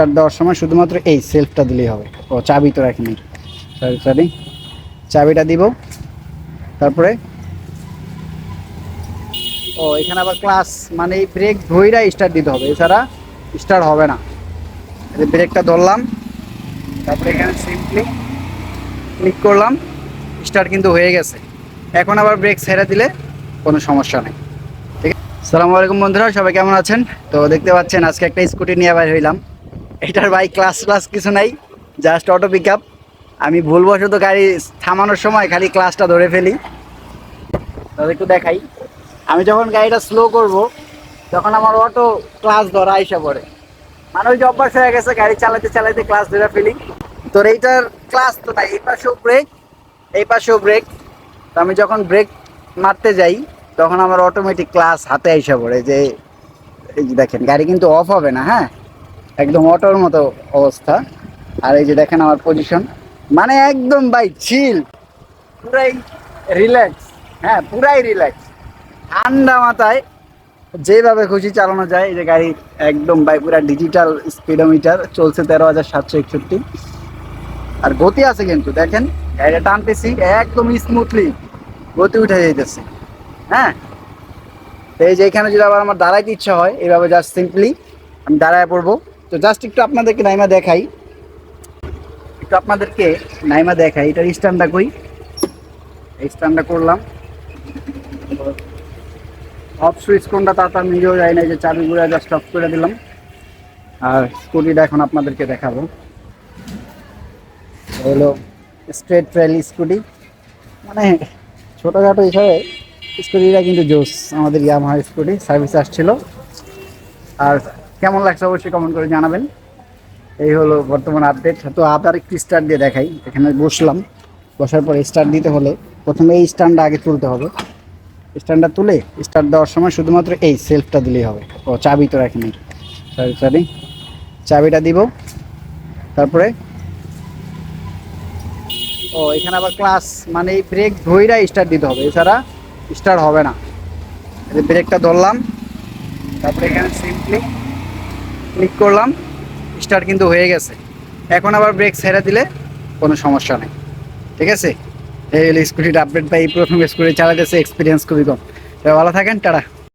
Start দেওয়ার সময় শুধুমাত্র এই সেলফটা দিলেই হবে। ও, চাবি তো রাখিনি। সরি সরি চাবিটা দিব। তারপরে, ও, এখানে আবার ক্লাস মানে এই ব্রেক ধইরা স্টার্ট দিতে হবে। এছাড়া স্টার্ট হবে না। ব্রেকটা ধরলাম। তারপরে এখানে সিম্পলি ক্লিক করলাম। স্টার্ট কিন্তু হয়ে গেছে। এখন আবার ব্রেক ছেড়ে দিলে কোনো সমস্যা নেই। ঠিক আছে? সালামু আলাইকুম বন্ধুরা, সবাই কেমন আছেন? তো দেখতে পাচ্ছেন, আজকে একটা স্কুটি নিয়ে বাইর হইলাম। এটার বাইক ক্লাস ক্লাস কিছু নাই জাস্ট অটো পিক আপ আমি ভুলবশত গাড়ি থামানোর সময় খালি ক্লাসটা ধরে ফেলি। তাহলে একটু দেখাই। আমি যখন গাড়িটা স্লো করব, তখন আমার অটো ক্লাস ধরা আইসা পড়ে। মানে ওই যে অভ্যাস হয়ে গেছে, গাড়ি চালাতে চালাতে ক্লাস ধরে ফেলি। তোর এইটার ক্লাস তো নাই, এই পাশেও ব্রেক এই পাশেও ব্রেক তো আমি যখন ব্রেক মারতে যাই, তখন আমার অটোমেটিক ক্লাস হাতে আইসা পড়ে যে দেখেন, গাড়ি কিন্তু অফ হবে না হ্যাঁ? একদম অটোর মতো অবস্থা। আর এই যে দেখেন আমার পজিশন মানে একদম বাই চিল পুরাই রিল্যাক্স হ্যাঁ পুরাই রিল্যাক্স ঠান্ডা মাথায় যেভাবে খুশি চালানো যায়। এই যে গাড়ি একদম বাই পুরা ডিজিটাল স্পিডোমিটার চলছে তেরো হাজার সাতশো একষট্টি। আর গতি আছে কিন্তু, দেখেন, গাড়িটা টানতেছি, একদম স্মুথলি গতি উঠে যাইতেছে। হ্যাঁ? এই যে এখানে যদি আবার আমার দাঁড়াইতে ইচ্ছা হয় এইভাবে জাস্ট সিম্পলি আমি দাঁড়ায় পড়ব। তো জাস্ট একটু আপনাদেরকে নাইমা দেখাই। একটু আপনাদেরকে নাইমা দেখাই, এটার স্ট্যান্ডটা কই? এই স্ট্যান্ডটা করলাম। অফ সুইচ কোনটা তার নিজেও যায় না যে চাবিগুলো জাস্ট অফ করে দিলাম। আর স্কুটিটা এখন আপনাদেরকে দেখাবো। হলো স্ট্রেট ট্রেল স্কুটি। মানে ছোটোখাটো হিসাবে স্কুটিটা কিন্তু জোস, আমাদের ইয়ামাহা স্কুটি সার্ভিস আসছিল। আর কেমন লাগছে অবশ্যই কমেন্ট করে জানাবেন। এই হলো বর্তমান আপডেট তো আবার একটু স্টার্ট দিয়ে দেখাই। এখানে বসলাম। বসার পরে স্টার্ট দিতে হলে প্রথমে এই স্ট্যান্ডটা আগে তুলতে হবে। স্ট্যান্ডটা তুলে স্টার্ট দেওয়ার সময় শুধুমাত্র এই সেলফটা দিলেই হবে। ও, চাবি তো রাখিনি। সরি সরি চাবিটা দিব। তারপরে ও, এখানে আবার ক্লাস মানে এই ব্রেক ধইরা স্টার্ট দিতে হবে। এছাড়া স্টার্ট হবে না। ব্রেকটা ধরলাম। তারপরে এখানে সিম্পলি ক্লিক করলাম স্টার্ট কিন্তু হয়ে গেছে। এখন আবার ব্রেক ছেড়ে দিলে কোনো সমস্যা নেই। ঠিক আছে? এই হলো স্কুটির আপডেট বা এই প্রথম স্কুটি চালাতেছে এক্সপিরিয়েন্স খুবই কম। ভালো থাকেন, টাটা।